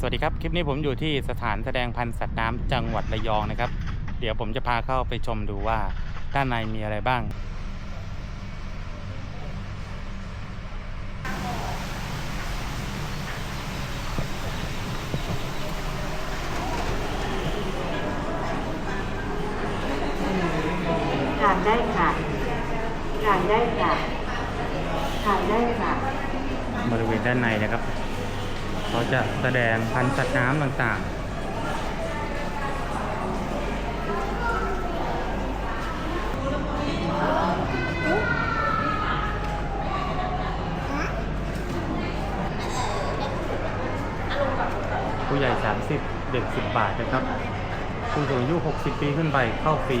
สวัสดีครับ คลิปนี้ผมอยู่ที่สถานแสดงพันธุ์สัตว์น้ำจังหวัดระยองนะครับ เดี๋ยวผมจะพาเข้าไปชมดูว่าด้านในมีอะไรบ้าง ทานได้ค่ะทานได้ค่ะทานได้ค่ะ บริเวณด้านในนะครับ เขาจะแสดงพันธุ์สัตว์น้ำต่างๆ ผู้ใหญ่ 30 เด็ก 10 บาทนะครับผู้สูงอายุ 60 ปีขึ้นไปเข้าฟรี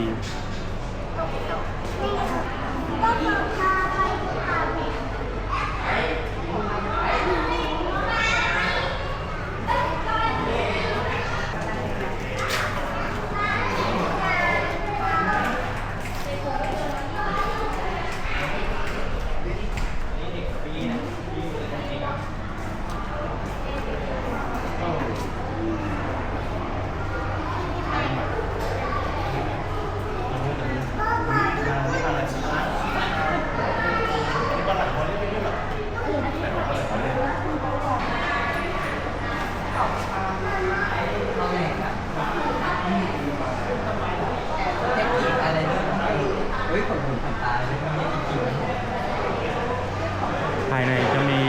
อะไรเนี่ยเฮ้ยขนหูขนตาเลยไม่มีจริง ภายในจะมี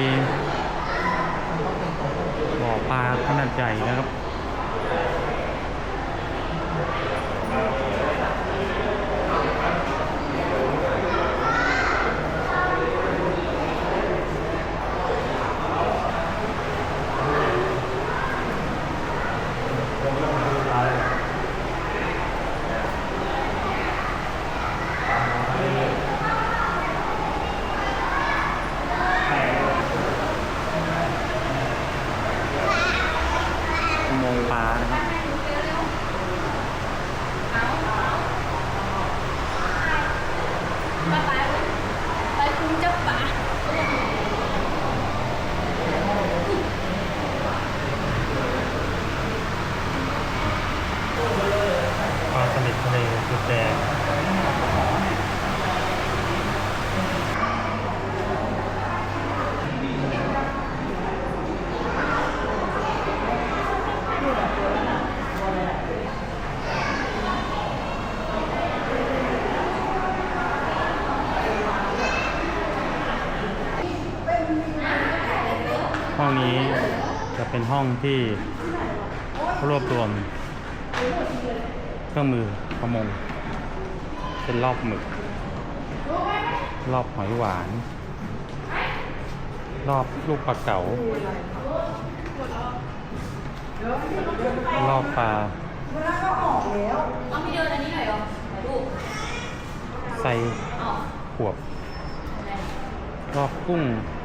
บ่อ ปลาขนาดใหญ่นะครับ อุโมงค์ปลานะครับ ไปไปไปคุณจะป่า ปลาสลิดทะเลจุดแดง ห้องนี้จะเป็นห้องที่รวบรวม เครื่องมือประมง เป็นรอบหมึก รอบหอยหวาน รอบลูกปลาเก๋ารอบปลาเอาพี่เดินอันนี้หน่อยเหรอถ่ายรูปไซอ๋อขวบ รอบกุ้งอื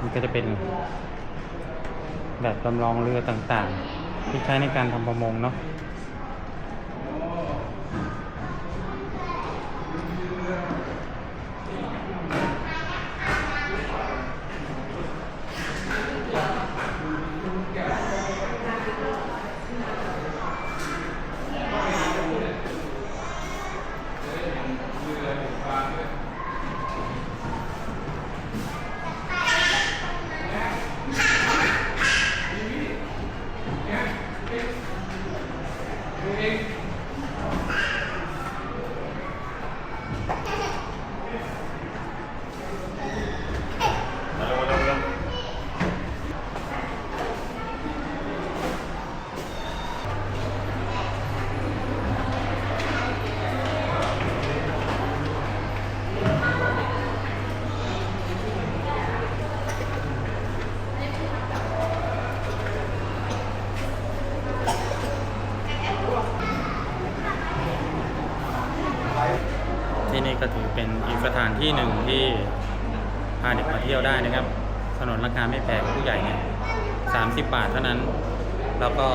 มันก็จะเป็นแบบจำลองเรือต่างๆ ที่ใช้ในการทำประมงเนาะ ก็ถือเป็นอีกสถานที่หนึ่งที่พาเด็กมาเที่ยวได้นะครับ ถนนราคาไม่แพงผู้ใหญ่เนี่ยสามสิบบาทเท่านั้น แล้วก็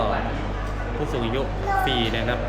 ผู้สูงอายุฟรีนะครับ